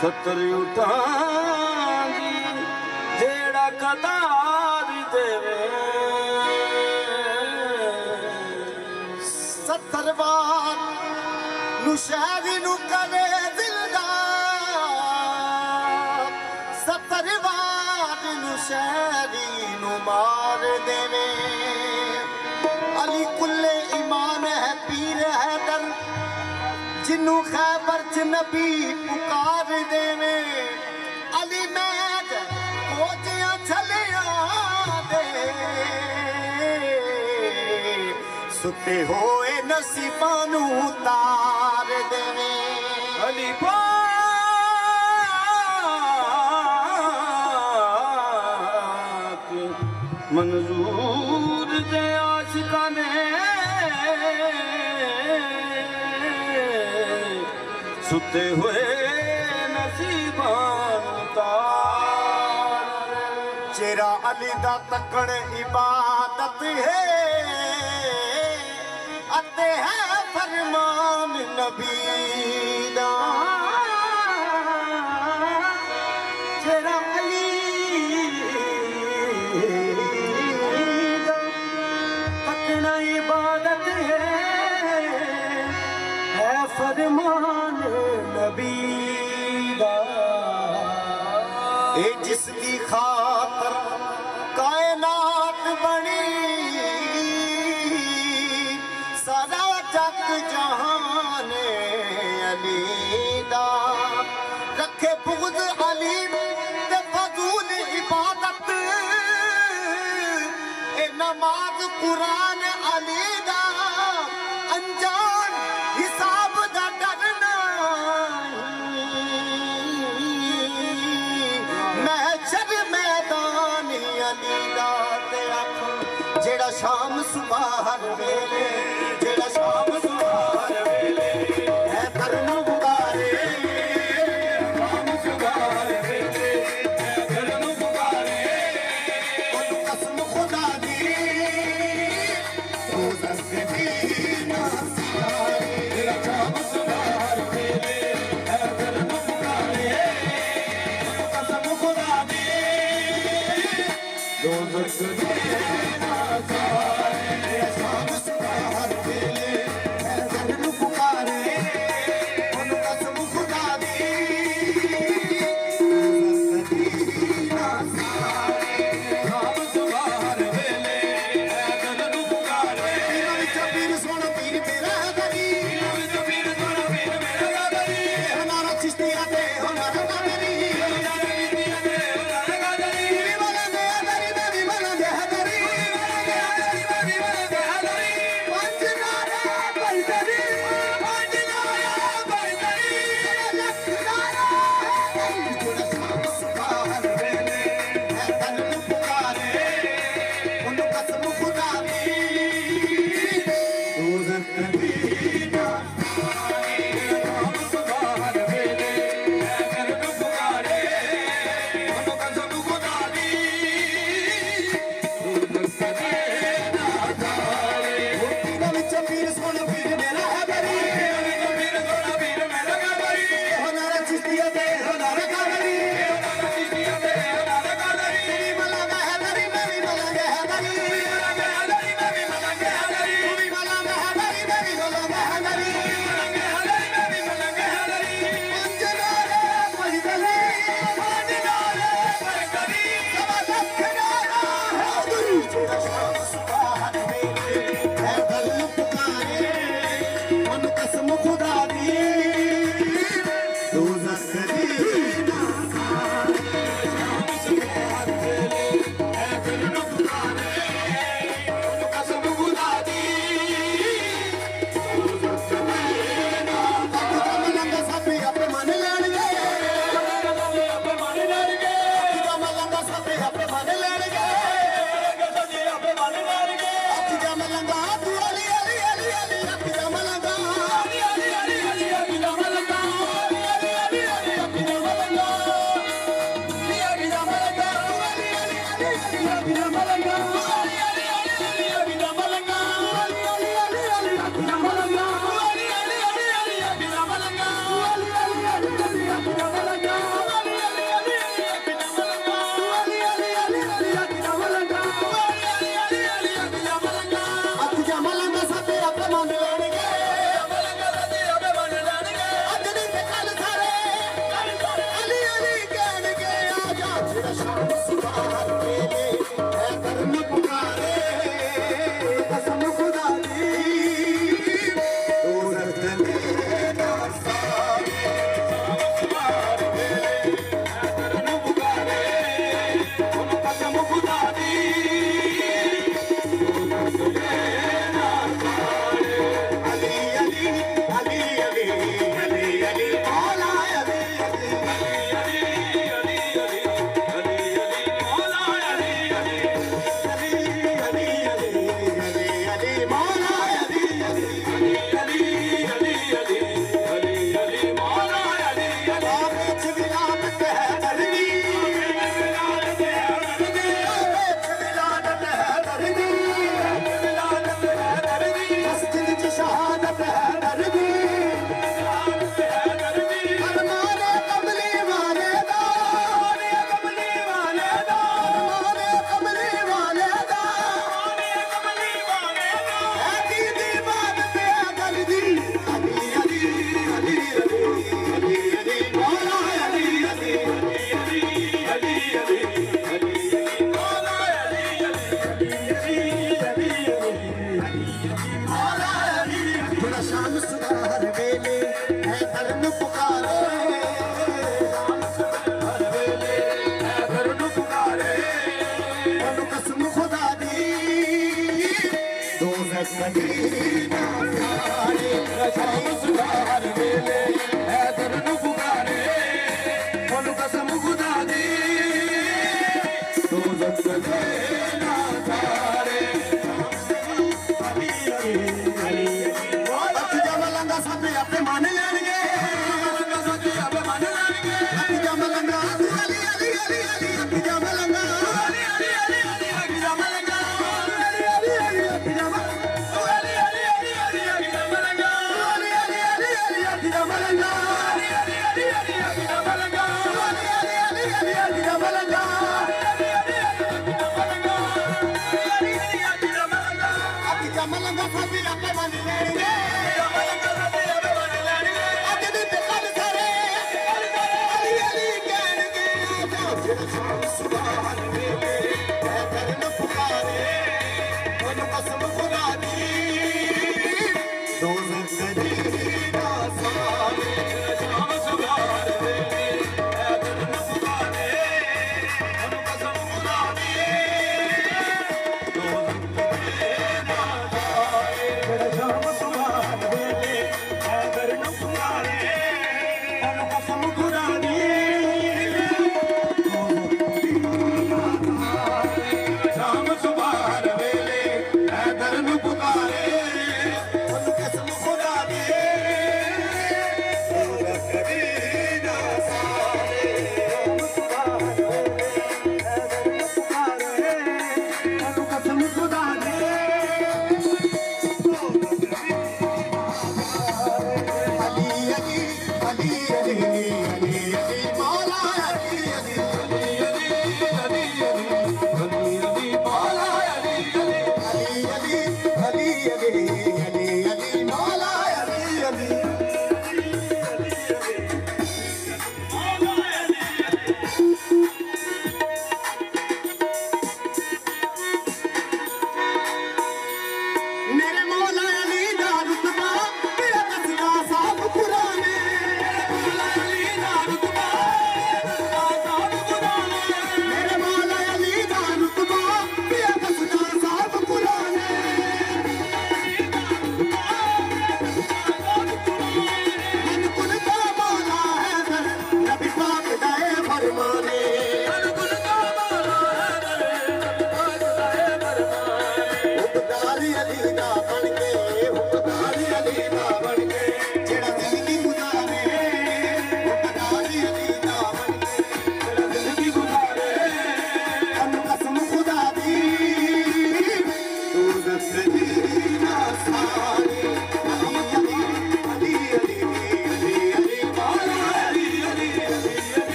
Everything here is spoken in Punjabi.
ਸਤਰ ਉਠਾਂ ਜਿਹੜਾ ਕਦਾਰ ਦੇਵੇ। 70 ਵਾਰ ਨੂੰ ਸ਼ਹਿਰੀ ਨੂੰ ਕਵੇ ਜਿਨੂੰ ਖੈਬਰ ਚ ਨਬੀ ਪੁਕਾਰ ਦੇਵੇ। ਅਲੀ ਮੈਂ ਕੋਚਿਆਂ ਛਲਿਆਂ ਦੇ। ਸੁੱਤੇ ਹੋਏ ਨਸੀਬਾਂ ਨੂੰ ਤਾਰ ਦੇਵੇ। ਅਲੀ ਪਾਕ ਮਨਜ਼ੂਰ ਸੁੱਤੇ ਹੋਏ ਨਸੀਬਾਂ ਨੂੰ ਤਾਰ। ਚਿਹਰਾ ਅਲੀ ਦਾ ਤੱਕਣ ਇਬਾਦਤ ਹੈ। ਅਤੇ ਹੈ ਫਰਮਾਨ ਨਬੀ ਦਾ। ਸਾਰਾ ਜਹਾਨ ਅਲੀ ਦਾ। ਰੱਖੇ ਬੁਗਦ ਅਲੀ ਤੇ ਫਜ਼ੂਲ ਇਬਾਦਤ। ਇਹ ਨਮਾਜ਼ ਕੁਰਾਨ ਅਲੀ ਦਾ। ਅਣਜਾਣ ਹਿਸਾਬ ਦਾ ਡਰਨਾ ਮੈਂ ਜਗ ਮੈਦਾਨ ਅਲੀ ਦਾ ਤੇ ਆਖ ਜਿਹੜਾ ਸ਼ਾਮ ਸੁਬਾਹ ਵੇਲੇ ਜਿਹੜਾ খুদা ਮਦੀਨਾ ਸਾਰੇ ਸ਼ਾਮ